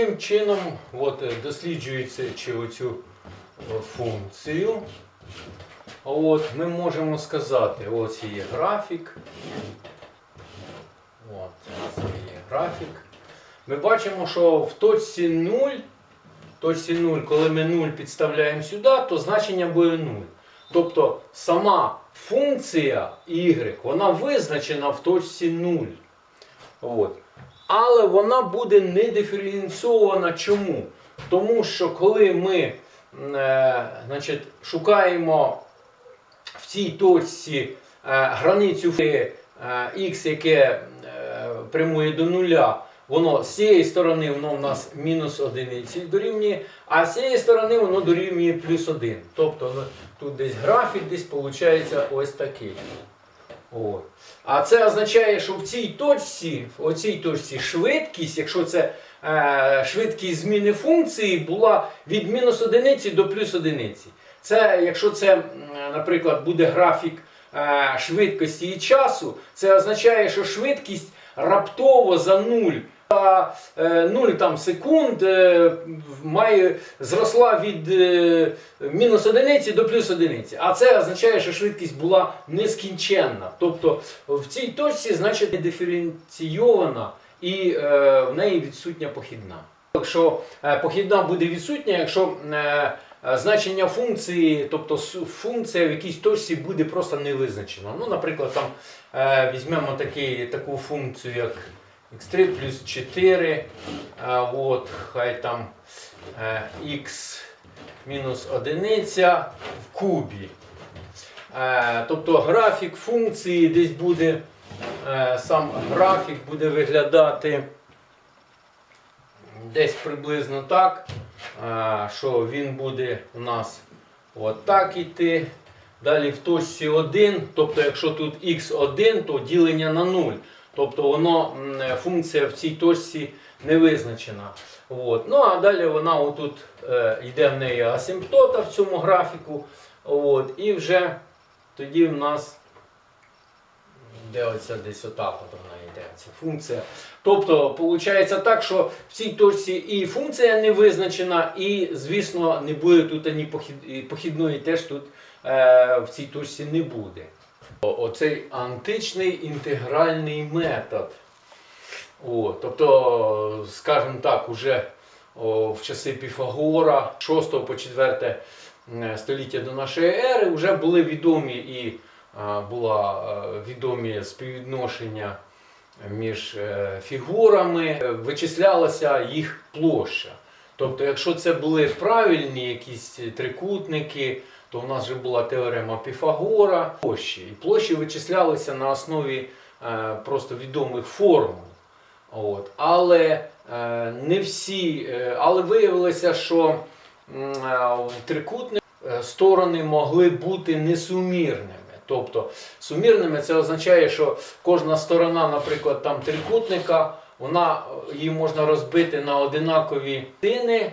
Таким чином от, е, досліджується чи оцю е, функцію. От, ми можемо сказати, ось є графік. От, це є графік. Ми бачимо, що в точці 0, точці 0, коли ми 0 підставляємо сюди, то значення буде 0. Тобто сама функція y, вона визначена в точці 0. От. Але вона буде не диференційована. Чому? Тому що коли ми е, значить, шукаємо в цій точці е, границю е, x, яке е, прямує до нуля, воно з цієї сторони воно в нас мінус одиниці дорівнює, а з цієї сторони воно дорівнює плюс 1. Тобто тут десь графік, десь виходить ось такий. От. А це означає, що в цій точці, в цій точці швидкість, якщо це е, швидкість зміни функції, була від мінус одиниці до плюс одиниці. Це, якщо це, наприклад, буде графік е, швидкості і часу, це означає, що швидкість раптово за нуль. А, е, 0 там, секунд е, має, зросла від е, мінус одиниці до плюс одиниці. А це означає, що швидкість була нескінченна. Тобто в цій точці значить не диференційована і е, в неї відсутня похідна. Якщо похідна буде відсутня, якщо е, значення функції, тобто функція в якійсь точці буде просто не визначена. Ну, наприклад, там е, візьмемо такий, таку функцію, як x3 плюс 4, а, от, хай там е, x мінус одиниця в кубі. Е, тобто графік функції десь буде, е, сам графік буде виглядати десь приблизно так, е, що він буде у нас отак іти. Далі в точці 1, тобто якщо тут x1, то ділення на 0. Тобто воно, е, функція в цій точці не визначена. От. Ну а далі вона отут е, йде в неї асимптота в цьому графіку. От. І вже тоді в нас де десь отак от вона йде, ця функція. Тобто, виходить так, що в цій точці і функція не визначена, і, звісно, не буде тут ані похід- похідної теж тут е, в цій точці не буде. Оцей античний інтегральний метод. О, тобто, скажімо так, уже о, в часи Піфагора, 6 по 4 е, століття до нашої ери, вже були відомі і е, була е, відомі співвідношення між е, фігурами, вичислялася їх площа. Тобто, якщо це були правильні якісь трикутники, то в нас вже була теорема Піфагора, площі. І площі вичислялися на основі е, просто відомих формул. От. Але е, не всі, е, але виявилося, що е, в трикутник е, сторони могли бути несумірними. Тобто сумірними це означає, що кожна сторона, наприклад, там трикутника, вона, е, її можна розбити на одинакові тини,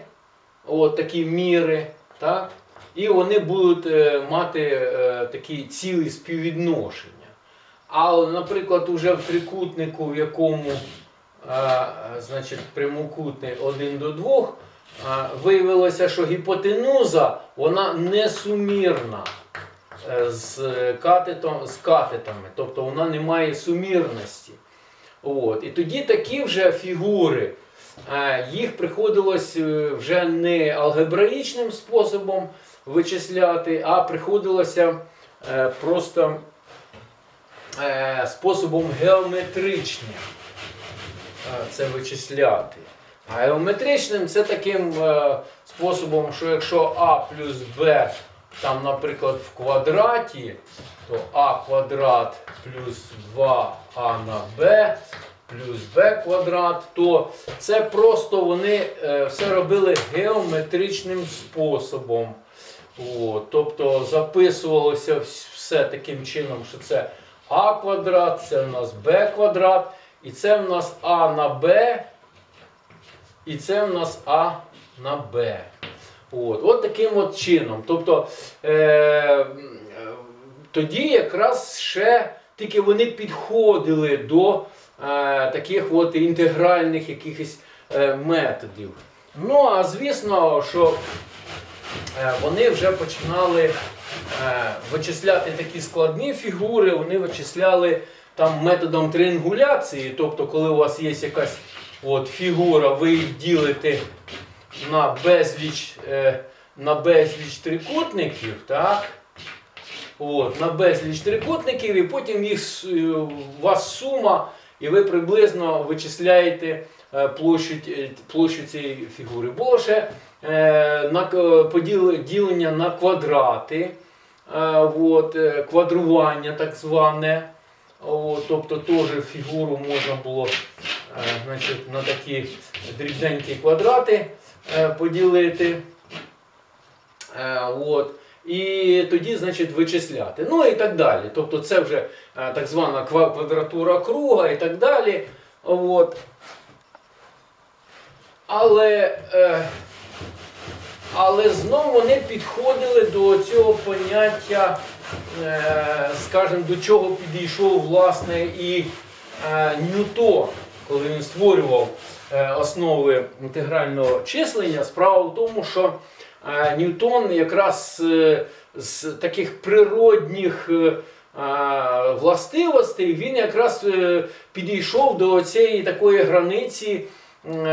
от такі міри, так? І вони будуть е, мати е, такі цілі співвідношення. Але, наприклад, уже в трикутнику, в якому е, значить, прямокутний 1 до 2, е, виявилося, що гіпотенуза вона несумірна з, катетом, з катетами, тобто вона не має сумірності. От. І тоді такі вже фігури, їх приходилось вже не алгебраїчним способом вичисляти, а приходилося е, просто е, способом геометричним е, це вичисляти. А геометричним це таким е, способом, що якщо а плюс b, там, наприклад, в квадраті, то а квадрат плюс 2а на b плюс b квадрат, то це просто вони е, все робили геометричним способом. От, тобто записувалося все таким чином, що це а квадрат, це в нас b квадрат, і це в нас а на b, і це в нас а на b. От, от таким от чином. Тобто е, тоді якраз ще тільки вони підходили до е, таких от інтегральних якихось е, методів. Ну, а звісно, що вони вже починали е, вичисляти такі складні фігури, вони вичисляли там методом триангуляції, тобто, коли у вас є якась от, фігура, ви її ділите на безліч, е, на безліч трикутників, так? От, на безліч трикутників, і потім їх е, у вас сума, і ви приблизно вичисляєте е, площу, площу цієї фігури. Було ще е, на, к- ділення на квадрати, е, от, е, квадрування так зване. От, тобто теж фігуру можна було е, значить, на такі дрібненькі квадрати е, поділити. Е, от. І тоді, значить, вичисляти. Ну і так далі. Тобто це вже е, так звана квадратура круга і так далі. От. Але, е, але знову вони підходили до цього поняття, е, скажімо, до чого підійшов власне і е, Ньютон, коли він створював е, основи інтегрального числення. Справа в тому, що Ньютон якраз з таких природних властивостей він якраз підійшов до цієї такої границі,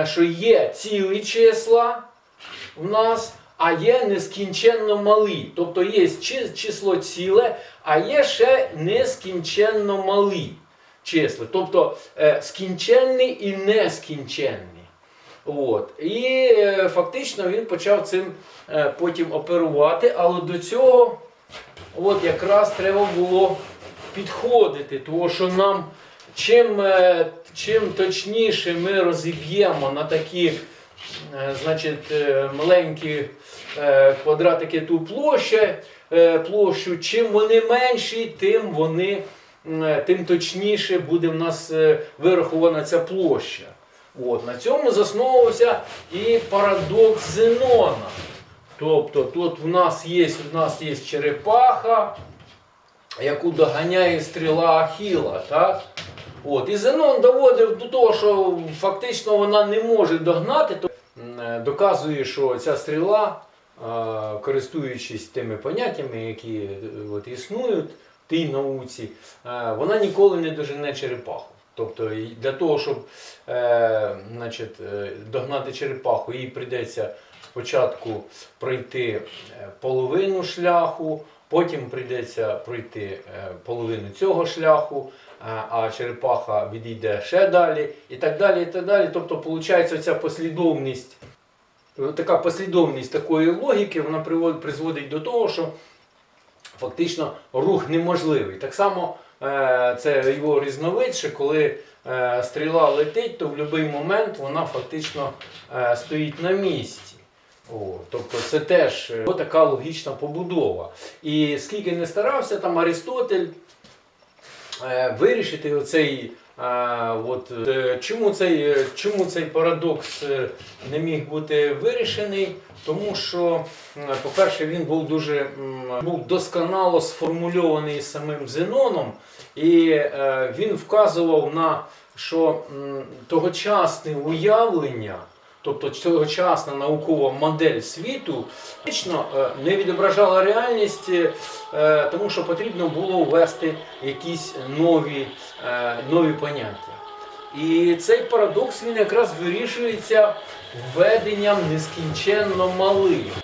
що є цілі числа в нас, а є нескінченно малі. Тобто є число ціле, а є ще нескінченно малі числа. Тобто е, скінченний і нескінченний. От. І е, фактично він почав цим е, потім оперувати, але до цього от якраз треба було підходити, тому що нам чим, чим точніше ми розіб'ємо на такі значить, е, маленькі е, квадратики ту площу, е, площу, чим вони менші, тим вони е, тим точніше буде в нас е, вирахована ця площа. От, на цьому засновувався і парадокс Зенона. Тобто тут в нас є, в нас є черепаха, яку доганяє стріла Ахіла. Так? От. І Зенон доводив до того, що фактично вона не може догнати, е, доказує, що ця стріла, е, користуючись тими поняттями, які е, от, існують в тій науці, е, вона ніколи не дожене черепаху. Тобто для того, щоб е, значить, е, догнати черепаху, їй прийдеться спочатку пройти е, половину шляху, потім прийдеться пройти е, половину цього шляху, а- черепаха відійде ще далі, і так далі. і так далі. Тобто, виходить, ця послідовність, е, така послідовність такої логіки, вона призводить до того, що фактично рух неможливий. Так само е, це його різновид, що коли е, стріла летить, то в будь-який момент вона фактично е, стоїть на місці. О, тобто це теж така логічна побудова. І скільки не старався там Аристотель е, вирішити оцей. Е, от, е, чому, цей, е, чому цей парадокс е, не міг бути вирішений? Тому що, по-перше, він був дуже був досконало сформульований самим Зеноном, і він вказував на що тогочасне уявлення, тобто цьогочасна наукова модель світу, фактично е, не відображала реальність, е, тому що потрібно було ввести якісь нові, е, нові поняття. І цей парадокс він якраз вирішується введенням нескінченно малих.